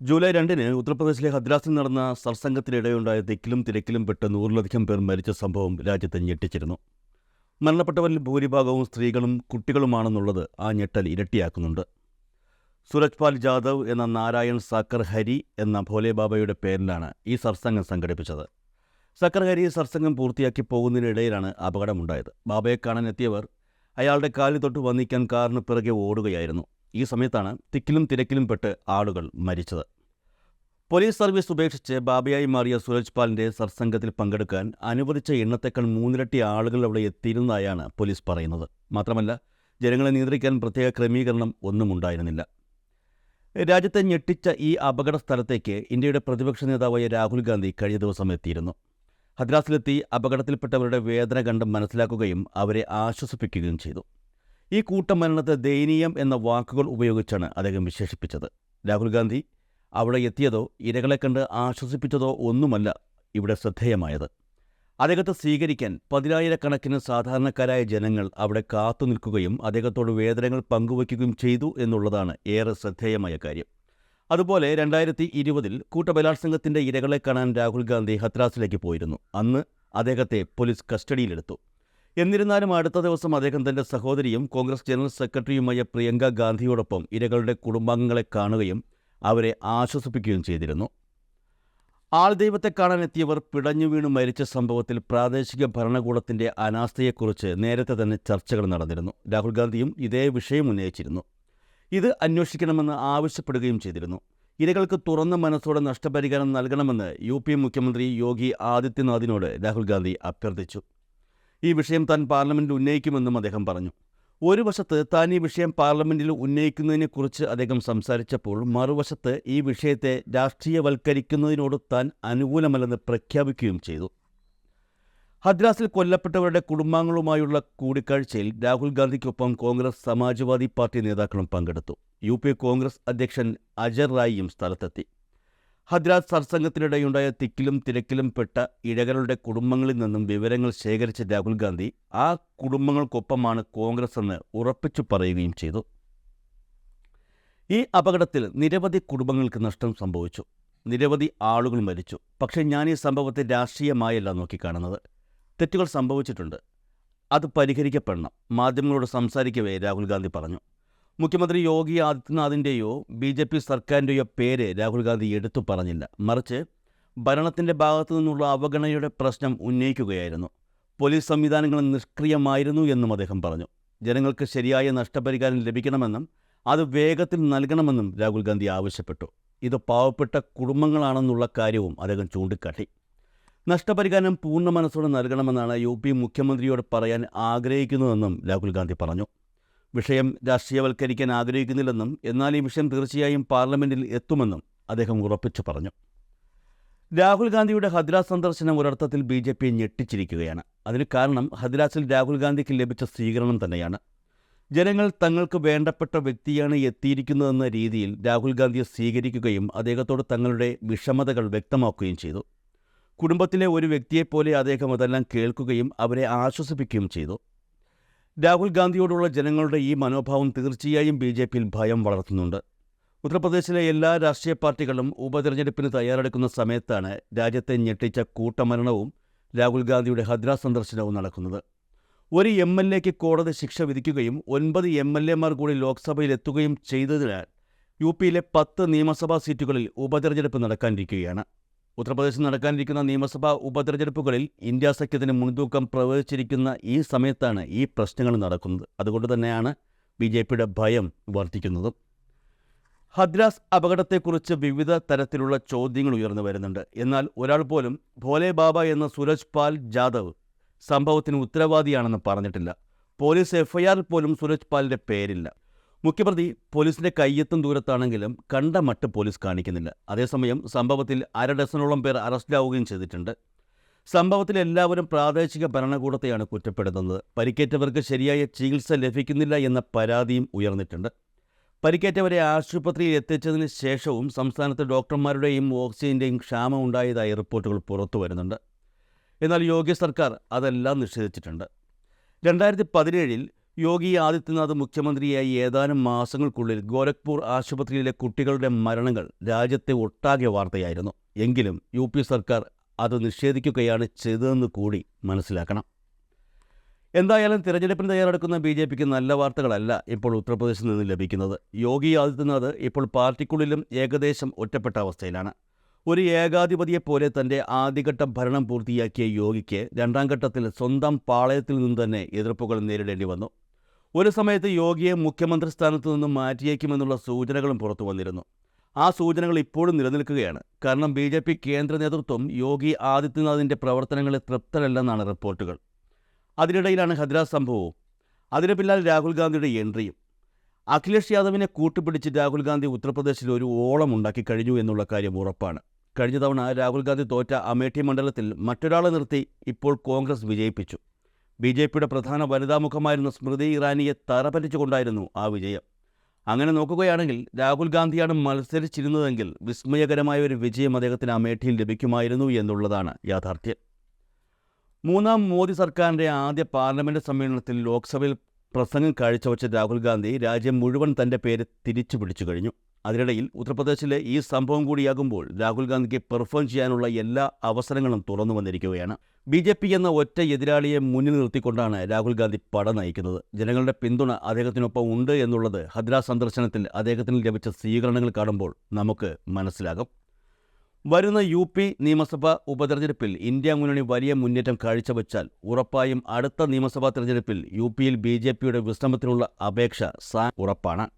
July രണ്ടിന് ഉത്തർപ്രദേശിലെ ഹദ്രാസിൽ നടന്ന സർസംഘത്തിനിടെയുണ്ടായ തിക്കിലും തിരക്കിലും പെട്ട് നൂറിലധികം പേർ മരിച്ച സംഭവം രാജ്യത്തെ ഞെട്ടിച്ചിരുന്നു. മരണപ്പെട്ടവരിൽ ഭൂരിഭാഗവും സ്ത്രീകളും കുട്ടികളുമാണെന്നുള്ളത് ആ ഞെട്ടൽ ഇരട്ടിയാക്കുന്നുണ്ട്. സുരജ്പാൽ ജാദവ് എന്ന നാരായൺ സാക്കർ ഹരി എന്ന ഭോലെ ബാബയുടെ പേരിലാണ് ഈ സർസംഘം സംഘടിപ്പിച്ചത്. സക്കർ ഹരി സർസംഘം പൂർത്തിയാക്കി പോകുന്നതിനിടയിലാണ് അപകടമുണ്ടായത്. ബാബയെ കാണാനെത്തിയവർ അയാളുടെ കാലിൽ തൊട്ട് വന്നിക്കാൻ കാറിന് പിറകെ ഓടുകയായിരുന്നു. ഈ സമയത്താണ് തിക്കിലും തിരക്കിലും പെട്ട് ആളുകൾ മരിച്ചത്. പോലീസ് സർവീസ് ഉപേക്ഷിച്ച് ബാബയായി മാറിയ സുരജ് പാലിന്റെ സർസംഘത്തിൽ പങ്കെടുക്കാൻ അനുവദിച്ച എണ്ണത്തേക്കാൾ മൂന്നിരട്ടി ആളുകൾ അവിടെ എത്തിയിരുന്നതായാണ് പോലീസ് പറയുന്നത്. മാത്രമല്ല ജനങ്ങളെ നിയന്ത്രിക്കാൻ പ്രത്യേക ക്രമീകരണം ഒന്നും ഉണ്ടായിരുന്നില്ല. രാജ്യത്തെ ഞെട്ടിച്ച ഈ അപകട സ്ഥലത്തേക്ക് ഇന്ത്യയുടെ പ്രതിപക്ഷ നേതാവായ രാഹുൽ ഗാന്ധി കഴിഞ്ഞ ദിവസം എത്തിയിരുന്നു. ഹദ്രാസിലെത്തി അപകടത്തിൽപ്പെട്ടവരുടെ വേദന കണ്ട് മനസ്സിലാക്കുകയും അവരെ ആശ്വസിപ്പിക്കുകയും ചെയ്തു. ഈ കൂട്ടമരണത്തെ ദയനീയം എന്ന വാക്കുകൾ ഉപയോഗിച്ചാണ് അദ്ദേഹം വിശേഷിപ്പിച്ചത്. രാഹുൽ ഗാന്ധി അവിടെ എത്തിയതോ ഇരകളെ കണ്ട് ആശ്വസിപ്പിച്ചതോ ഒന്നുമല്ല ഇവിടെ ശ്രദ്ധേയമായത്. അദ്ദേഹത്തെ സ്വീകരിക്കാൻ പതിനായിരക്കണക്കിന് സാധാരണക്കാരായ ജനങ്ങൾ അവിടെ കാത്തു നിൽക്കുകയും അദ്ദേഹത്തോട് വേദനകൾ പങ്കുവയ്ക്കുകയും ചെയ്തു എന്നുള്ളതാണ് ഏറെ ശ്രദ്ധേയമായ കാര്യം. അതുപോലെ രണ്ടായിരത്തി ഇരുപതിൽ കൂട്ടബലാത്സംഗത്തിന്റെ ഇരകളെ കാണാൻ രാഹുൽ ഗാന്ധി ഹത്രാസിലേക്ക് പോയിരുന്നു. അന്ന് അദ്ദേഹത്തെ പോലീസ് കസ്റ്റഡിയിലെടുത്തു. എന്നിരുന്നാലും അടുത്ത ദിവസം അദ്ദേഹം തന്റെ സഹോദരിയും കോൺഗ്രസ് ജനറൽ സെക്രട്ടറിയുമായ പ്രിയങ്ക ഗാന്ധിയോടൊപ്പം ഇരകളുടെ കുടുംബാംഗങ്ങളെ കാണുകയും അവരെ ആശ്വസിപ്പിക്കുകയും ചെയ്തിരുന്നു. ആൾദൈവത്തെ കാണാനെത്തിയവർ പിടഞ്ഞു വീണു മരിച്ച സംഭവത്തിൽ പ്രാദേശിക ഭരണകൂടത്തിന്റെ അനാസ്ഥയെക്കുറിച്ച് നേരത്തെ തന്നെ ചർച്ചകൾ നടന്നിരുന്നു. രാഹുൽ ഗാന്ധിയും ഇതേ വിഷയം ഉന്നയിച്ചിരുന്നു. ഇത് അന്വേഷിക്കണമെന്ന് ആവശ്യപ്പെടുകയും ചെയ്തിരുന്നു. ഇരകൾക്ക് തുറന്ന മനസ്സോടെ നഷ്ടപരിഹാരം നൽകണമെന്ന് യു മുഖ്യമന്ത്രി യോഗി ആദിത്യനാഥിനോട് രാഹുൽ ഗാന്ധി അഭ്യർത്ഥിച്ചു. ഈ വിഷയം താൻ പാർലമെന്റിൽ ഉന്നയിക്കുമെന്നും അദ്ദേഹം പറഞ്ഞു. ഒരു വശത്ത് താൻ ഈ വിഷയം പാർലമെന്റിൽ ഉന്നയിക്കുന്നതിനെക്കുറിച്ച് അദ്ദേഹം സംസാരിച്ചപ്പോൾ മറുവശത്ത് ഈ വിഷയത്തെ രാഷ്ട്രീയവൽക്കരിക്കുന്നതിനോട് താൻ അനുകൂലമല്ലെന്ന് പ്രഖ്യാപിക്കുകയും ചെയ്തു. ഹദ്രാസിൽ കൊല്ലപ്പെട്ടവരുടെ കുടുംബാംഗങ്ങളുമായുള്ള കൂടിക്കാഴ്ചയിൽ രാഹുൽ ഗാന്ധിക്കൊപ്പം കോൺഗ്രസ് സമാജ്വാദി പാർട്ടി നേതാക്കളും പങ്കെടുത്തു. യു കോൺഗ്രസ് അധ്യക്ഷൻ അജർ റായിയും സ്ഥലത്തെത്തി. ഹദ്രാസ് സർസംഗത്തിനിടെയുണ്ടായ തിക്കിലും തിരക്കിലും പെട്ട ഇഴകളുടെ കുടുംബങ്ങളിൽ നിന്നും വിവരങ്ങൾ ശേഖരിച്ച രാഹുൽ ഗാന്ധി ആ കുടുംബങ്ങൾക്കൊപ്പമാണ് കോൺഗ്രസ് എന്ന് ഉറപ്പിച്ചു പറയുകയും ചെയ്തു. ഈ അപകടത്തിൽ നിരവധി കുടുംബങ്ങൾക്ക് നഷ്ടം സംഭവിച്ചു. നിരവധി ആളുകൾ മരിച്ചു. പക്ഷേ ഞാൻ ഈ സംഭവത്തെ രാഷ്ട്രീയമായല്ല നോക്കിക്കാണുന്നത്. തെറ്റുകൾ സംഭവിച്ചിട്ടുണ്ട്. അത് പരിഹരിക്കപ്പെടണം. മാധ്യമങ്ങളോട് സംസാരിക്കവേ രാഹുൽ ഗാന്ധി പറഞ്ഞു. മുഖ്യമന്ത്രി യോഗി ആദിത്യനാഥിന്റെയോ ബി ജെ പി സർക്കാരിന്റെയോ പേര് രാഹുൽ ഗാന്ധി എടുത്തു പറഞ്ഞില്ല. മറിച്ച് ഭരണത്തിന്റെ ഭാഗത്തു നിന്നുള്ള അവഗണനയുടെ പ്രശ്നം ഉന്നയിക്കുകയായിരുന്നു. പോലീസ് സംവിധാനങ്ങൾ നിഷ്ക്രിയമായിരുന്നു എന്നും അദ്ദേഹം പറഞ്ഞു. ജനങ്ങൾക്ക് ശരിയായ നഷ്ടപരിഹാരം ലഭിക്കണമെന്നും അത് വേഗത്തിൽ നൽകണമെന്നും രാഹുൽ ഗാന്ധി ആവശ്യപ്പെട്ടു. ഇത് പാവപ്പെട്ട കുടുംബങ്ങളാണെന്നുള്ള കാര്യവും അദ്ദേഹം ചൂണ്ടിക്കാട്ടി. നഷ്ടപരിഹാരം പൂർണ മനസ്സോടെ നൽകണമെന്നാണ് യു പി മുഖ്യമന്ത്രിയോട് പറയാൻ ആഗ്രഹിക്കുന്നതെന്നും രാഹുൽ ഗാന്ധി പറഞ്ഞു. വിഷയം രാഷ്ട്രീയവൽക്കരിക്കാൻ ആഗ്രഹിക്കുന്നില്ലെന്നും എന്നാൽ ഈ വിഷയം തീർച്ചയായും പാർലമെന്റിൽ എത്തുമെന്നും അദ്ദേഹം ഉറപ്പിച്ചു പറഞ്ഞു. രാഹുൽ ഗാന്ധിയുടെ ഹദ്രാസ് സന്ദർശനം ഒരർത്ഥത്തിൽ ബി ജെ പി ഞെട്ടിച്ചിരിക്കുകയാണ്. അതിന് കാരണം ഹദ്രാസിൽ രാഹുൽ ഗാന്ധിക്ക് ലഭിച്ച സ്വീകരണം തന്നെയാണ്. ജനങ്ങൾ തങ്ങൾക്ക് വേണ്ടപ്പെട്ട വ്യക്തിയാണ് എത്തിയിരിക്കുന്നതെന്ന രീതിയിൽ രാഹുൽ ഗാന്ധിയെ സ്വീകരിക്കുകയും അദ്ദേഹത്തോട് തങ്ങളുടെ വിഷമതകൾ വ്യക്തമാക്കുകയും ചെയ്തു. കുടുംബത്തിലെ ഒരു വ്യക്തിയെപ്പോലെ അദ്ദേഹം അതെല്ലാം കേൾക്കുകയും അവരെ ആശ്വസിപ്പിക്കുകയും ചെയ്തു. രാഹുൽ ഗാന്ധിയോടുള്ള ജനങ്ങളുടെ ഈ മനോഭാവം തീർച്ചയായും ബി ജെ പിയിൽ ഭയം വളർത്തുന്നുണ്ട്. ഉത്തർപ്രദേശിലെ എല്ലാ രാഷ്ട്രീയ പാർട്ടികളും ഉപതെരഞ്ഞെടുപ്പിന് തയ്യാറെടുക്കുന്ന സമയത്താണ് രാജ്യത്തെ ഞെട്ടിച്ച കൂട്ടമരണവും രാഹുൽ ഗാന്ധിയുടെ ഹദ്ര സന്ദർശനവും നടക്കുന്നത്. ഒരു എം എൽ എക്ക് കോടതി ശിക്ഷ വിധിക്കുകയും ഒൻപത് എം എൽ എമാർ കൂടി ലോക്സഭയിലെത്തുകയും ചെയ്തതിനാൽ യു പിയിലെ പത്ത് നിയമസഭാ സീറ്റുകളിൽ ഉപതെരഞ്ഞെടുപ്പ് നടക്കാനിരിക്കുകയാണ്. ഉത്തർപ്രദേശിൽ നടക്കാനിരിക്കുന്ന നിയമസഭാ ഉപതെരഞ്ഞെടുപ്പുകളിൽ ഇന്ത്യ സഖ്യത്തിന് മുൻതൂക്കം പ്രവചിച്ചിരിക്കുന്ന ഈ സമയത്താണ് ഈ പ്രശ്നങ്ങൾ നടക്കുന്നത്. അതുകൊണ്ട് തന്നെയാണ് ബി ജെ പിയുടെ ഭയം വർദ്ധിക്കുന്നതും. ഹദ്രാസ് അപകടത്തെക്കുറിച്ച് വിവിധ തരത്തിലുള്ള ചോദ്യങ്ങൾ ഉയർന്നു വരുന്നുണ്ട്. എന്നാൽ ഒരാൾ പോലും ഭോലെ ബാബ എന്ന സുരജ് പാൽ ജാദവ് സംഭവത്തിന് ഉത്തരവാദിയാണെന്ന് പറഞ്ഞിട്ടില്ല. പോലീസ് എഫ്ഐആറിൽ പോലും സുരജ് പാലിന്റെ പേരില്ല. മുഖ്യപ്രതി പോലീസിന്റെ കയ്യെത്തും ദൂരത്താണെങ്കിലും കണ്ട മട്ട് പോലീസ് കാണിക്കുന്നില്ല. അതേസമയം സംഭവത്തിൽ അര ഡസനോളം പേർ അറസ്റ്റിലാവുകയും ചെയ്തിട്ടുണ്ട്. സംഭവത്തിൽ എല്ലാവരും പ്രാദേശിക ഭരണകൂടത്തെയാണ് കുറ്റപ്പെടുത്തുന്നത്. പരിക്കേറ്റവർക്ക് ശരിയായ ചികിത്സ ലഭിക്കുന്നില്ല എന്ന പരാതിയും ഉയർന്നിട്ടുണ്ട്. പരിക്കേറ്റവരെ ആശുപത്രിയിൽ എത്തിച്ചതിന് ശേഷവും സംസ്ഥാനത്ത് ഡോക്ടർമാരുടെയും ഓക്സിജന്റെയും ക്ഷാമം ഉണ്ടായതായി റിപ്പോർട്ടുകൾ പുറത്തു വരുന്നുണ്ട്. എന്നാൽ യോഗ്യ സർക്കാർ അതെല്ലാം നിഷേധിച്ചിട്ടുണ്ട്. രണ്ടായിരത്തി പതിനേഴിൽ യോഗി ആദിത്യനാഥ് മുഖ്യമന്ത്രിയായി ഏതാനും മാസങ്ങൾക്കുള്ളിൽ ഗോരഖ്പൂർ ആശുപത്രിയിലെ കുട്ടികളുടെ മരണങ്ങൾ രാജ്യത്തെ ഒട്ടാകെ വാർത്തയായിരുന്നു. എങ്കിലും യു പി സർക്കാർ അത് നിഷേധിക്കുകയാണ് ചെയ്തതെന്ന് കൂടി മനസ്സിലാക്കണം. എന്തായാലും തിരഞ്ഞെടുപ്പിന് തയ്യാറെടുക്കുന്ന ബി ജെ പിക്ക് നല്ല വാർത്തകളല്ല ഇപ്പോൾ ഉത്തർപ്രദേശിൽ നിന്ന് ലഭിക്കുന്നത്. യോഗി ആദിത്യനാഥ് ഇപ്പോൾ പാർട്ടിക്കുള്ളിലും ഏകദേശം ഒറ്റപ്പെട്ട അവസ്ഥയിലാണ്. ഒരു ഏകാധിപതിയെപ്പോലെ തന്റെ ആദ്യഘട്ട ഭരണം പൂർത്തിയാക്കിയ യോഗിക്ക് രണ്ടാം ഘട്ടത്തിൽ സ്വന്തം പാളയത്തിൽ നിന്ന് തന്നെ എതിർപ്പുകൾ നേരിടേണ്ടി വന്നു. ഒരു സമയത്ത് യോഗിയെ മുഖ്യമന്ത്രി സ്ഥാനത്തു നിന്നും മാറ്റിയേക്കുമെന്നുള്ള സൂചനകളും പുറത്തു വന്നിരുന്നു. ആ സൂചനകൾ ഇപ്പോഴും നിലനിൽക്കുകയാണ്. കാരണം ബി ജെ പി കേന്ദ്ര നേതൃത്വം യോഗി ആദിത്യനാഥിന്റെ പ്രവർത്തനങ്ങളിൽ തൃപ്തരല്ലെന്നാണ് റിപ്പോർട്ടുകൾ. അതിനിടയിലാണ് ഹദ്രാസ് സംഭവവും. അതിന് പിന്നാലെ രാഹുൽ ഗാന്ധിയുടെ എൻട്രിയും. അഖിലേഷ് യാദവിനെ കൂട്ടുപിടിച്ച് രാഹുൽ ഗാന്ധി ഉത്തർപ്രദേശിൽ ഒരു ഓളം ഉണ്ടാക്കി കഴിഞ്ഞു എന്നുള്ള കാര്യം ഉറപ്പാണ്. കഴിഞ്ഞ തവണ രാഹുൽ ഗാന്ധി തോറ്റ അമേഠി മണ്ഡലത്തിൽ മറ്റൊരാളെ നിർത്തി ഇപ്പോൾ കോൺഗ്രസ് വിജയിപ്പിച്ചു. ബി ജെ പിയുടെ പ്രധാന വനിതാ മുഖമായിരുന്ന സ്മൃതി ഇറാനിയെ തറപറ്റിച്ചുകൊണ്ടായിരുന്നു ആ വിജയം. അങ്ങനെ നോക്കുകയാണെങ്കിൽ രാഹുൽ ഗാന്ധിയാണ് മത്സരിച്ചിരുന്നതെങ്കിൽ വിസ്മയകരമായ ഒരു വിജയം അദ്ദേഹത്തിന് അമേഠിയിൽ ലഭിക്കുമായിരുന്നു എന്നുള്ളതാണ് യാഥാർത്ഥ്യം. മൂന്നാം മോദി സർക്കാരിന്റെ ആദ്യ പാർലമെന്റ് സമ്മേളനത്തിൽ ലോക്സഭയിൽ പ്രസംഗം കാഴ്ചവെച്ച രാഹുൽ ഗാന്ധി രാജ്യം മുഴുവൻ തന്റെ പേര് തിരിച്ചു പിടിച്ചു കഴിഞ്ഞു. അതിനിടയിൽ ഉത്തർപ്രദേശിലെ ഈ സംഭവം കൂടിയാകുമ്പോൾ രാഹുൽ ഗാന്ധിക്ക് പെർഫോം ചെയ്യാനുള്ള എല്ലാ അവസരങ്ങളും തുറന്നു വന്നിരിക്കുകയാണ്. ബി ജെ പി എന്ന ഒറ്റ എതിരാളിയെ മുന്നിൽ നിർത്തിക്കൊണ്ടാണ് രാഹുൽ ഗാന്ധി പട നയിക്കുന്നത്. ജനങ്ങളുടെ പിന്തുണ അദ്ദേഹത്തിനൊപ്പം ഉണ്ട് എന്നുള്ളത് ഹദ്രാ സന്ദർശനത്തിൽ അദ്ദേഹത്തിന് ലഭിച്ച സ്വീകരണങ്ങൾ കാണുമ്പോൾ നമുക്ക് മനസ്സിലാകും. വരുന്ന യു പി നിയമസഭാ ഉപതെരഞ്ഞെടുപ്പിൽ ഇന്ത്യ മുന്നണി വലിയ മുന്നേറ്റം കാഴ്ചവെച്ചാൽ ഉറപ്പായും അടുത്ത നിയമസഭാ തെരഞ്ഞെടുപ്പിൽ യു പിയിൽ ബി ജെ പിയുടെ വിശ്രമത്തിനുള്ള അപേക്ഷ സാ ഉറപ്പാണ്.